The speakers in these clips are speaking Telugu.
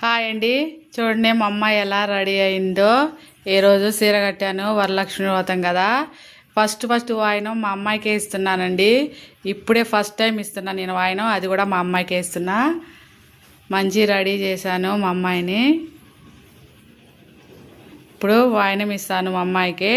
హాయ్ అండి. చూడండి మా అమ్మాయి ఎలా రెడీ అయిందో. ఈరోజు చీర కట్టాను వరలక్ష్మి వ్రతం కదా. ఫస్ట్ ఫస్ట్ వాయినం మా అమ్మాయికే ఇస్తున్నానండి. ఇప్పుడే ఫస్ట్ టైం ఇస్తున్నాను నేను వాయినం అది కూడా మా అమ్మాయికే ఇస్తున్నా. మంచి రెడీ చేశాను మా అమ్మాయిని. ఇప్పుడు వాయినం ఇస్తాను మా అమ్మాయికి.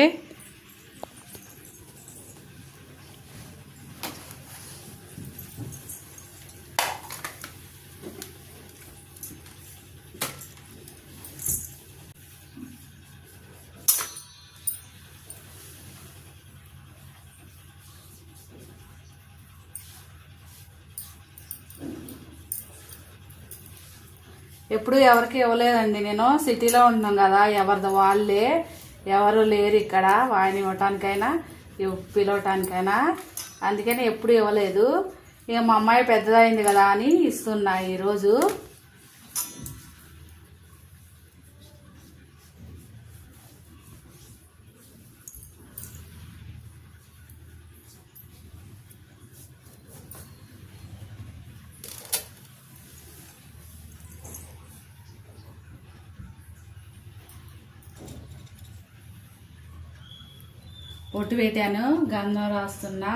ఎప్పుడు ఎవరికి ఇవ్వలేదండి నేను. సిటీలో ఉంటున్నాం కదా ఎవరిది వాళ్ళే. ఎవరు లేరు ఇక్కడ వాయిని ఇవ్వటానికైనా పిలవటానికైనా. అందుకని ఎప్పుడు ఇవ్వలేదు. ఇక మా అమ్మాయి పెద్దదైంది కదా అని ఇస్తున్నా ఈరోజు. ఒట్టు పెట్టాను గంధం రాస్తున్నా.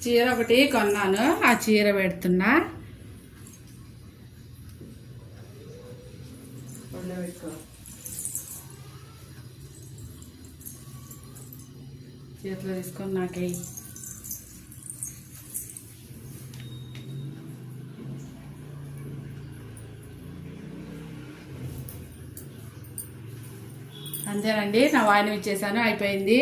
చీర ఒకటి కొన్నాను. ఆ చీర పెడుతున్నా. చేతిలో తీసుకొని నాకే అంతేనండి. నా వాయిన ఇచ్చేసాను అయిపోయింది.